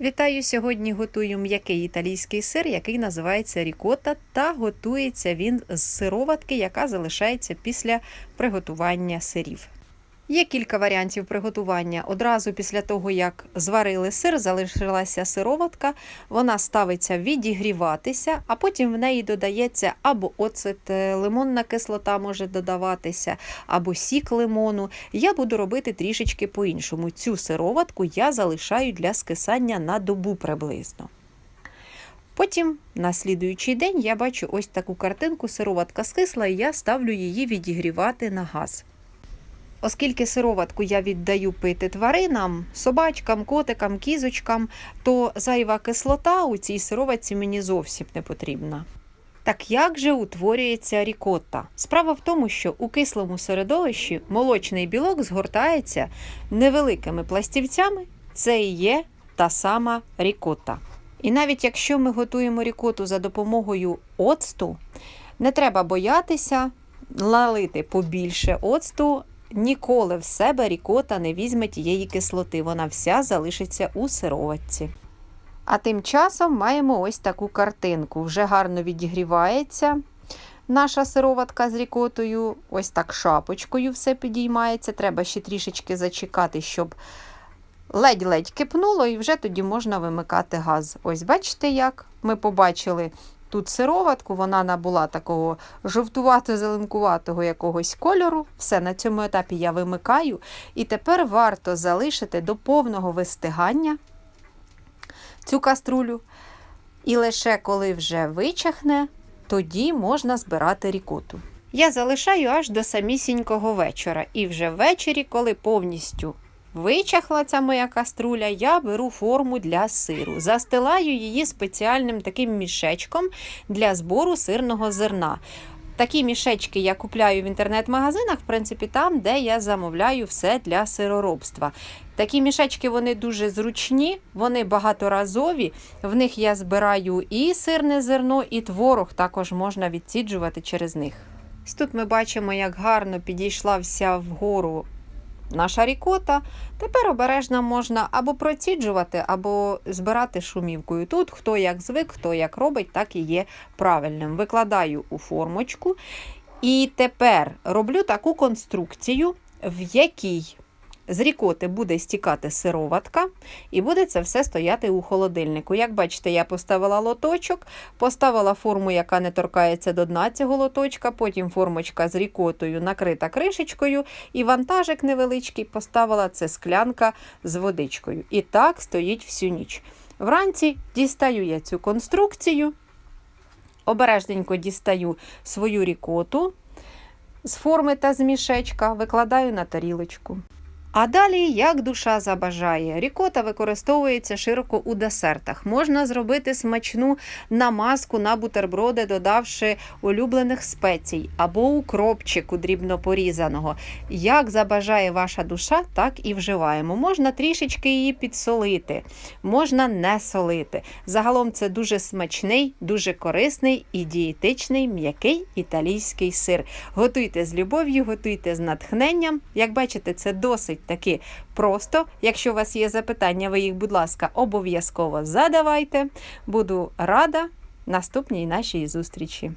Вітаю! Сьогодні готую м'який італійський сир, який називається рікота, та готується він з сироватки, яка залишається після приготування сирів. Є кілька варіантів приготування. Одразу після того, як зварили сир, залишилася сироватка, вона ставиться відігріватися, а потім в неї додається або оцет, е, лимонна кислота може додаватися, або сік лимону. Я буду робити трішечки по-іншому. Цю сироватку я залишаю для скисання на добу приблизно. Потім на слідуючий день я бачу ось таку картинку, сироватка скисла, і я ставлю її відігрівати на газ. Оскільки сироватку я віддаю пити тваринам, собачкам, котикам, кізочкам, то зайва кислота у цій сироватці мені зовсім не потрібна. Так як же утворюється рікотта? Справа в тому, що у кислому середовищі молочний білок згортається невеликими пластівцями, це і є та сама рікотта. І навіть якщо ми готуємо рікоту за допомогою оцту, не треба боятися налити побільше оцту, ніколи в себе рікота не візьме тієї кислоти, вона вся залишиться у сироватці. А тим часом маємо ось таку картинку. Вже гарно відігрівається наша сироватка з рікотою, ось так шапочкою все підіймається. Треба ще трішечки зачекати, щоб ледь-ледь кипнуло, і вже тоді можна вимикати газ. Ось бачите, як ми побачили тут сироватку, вона набула такого жовтувато-зеленкуватого якогось кольору. Все, на цьому етапі я вимикаю. І тепер варто залишити до повного вистигання цю каструлю. І лише коли вже вичахне, тоді можна збирати рікоту. Я залишаю аж до самісінького вечора. І вже ввечері, коли повністю вичахла ця моя каструля, я беру форму для сиру. Застилаю її спеціальним таким мішечком для збору сирного зерна. Такі мішечки я купляю в інтернет-магазинах, в принципі, там, де я замовляю все для сироробства. Такі мішечки вони дуже зручні, вони багаторазові. В них я збираю і сирне зерно, і творог також можна відсіджувати через них. Тут ми бачимо, як гарно підійшла вся вгору наша рікота. Тепер обережно можна або проціджувати, або збирати шумівкою. Тут хто як звик, хто як робить, так і є правильним. Викладаю у формочку. І тепер роблю таку конструкцію, в якій з рікоти буде стікати сироватка, і буде це все стояти у холодильнику. Як бачите, я поставила лоточок, поставила форму, яка не торкається до дна цього лоточка, потім формочка з рікотою накрита кришечкою, і вантажик невеличкий поставила це склянка з водичкою. І так стоїть всю ніч. Вранці дістаю я цю конструкцію, обережненько дістаю свою рікоту з форми та з мішечка, викладаю на тарілочку. А далі, як душа забажає, рікота використовується широко у десертах. Можна зробити смачну намазку на бутерброди, додавши улюблених спецій або укропчику дрібно порізаного. Як забажає ваша душа, так і вживаємо. Можна трішечки її підсолити, можна не солити. Загалом це дуже смачний, дуже корисний і дієтичний м'який італійський сир. Готуйте з любов'ю, готуйте з натхненням. Як бачите, це досить таки просто. Якщо у вас є запитання, ви їх, будь ласка, обов'язково задавайте. Буду рада наступній нашій зустрічі.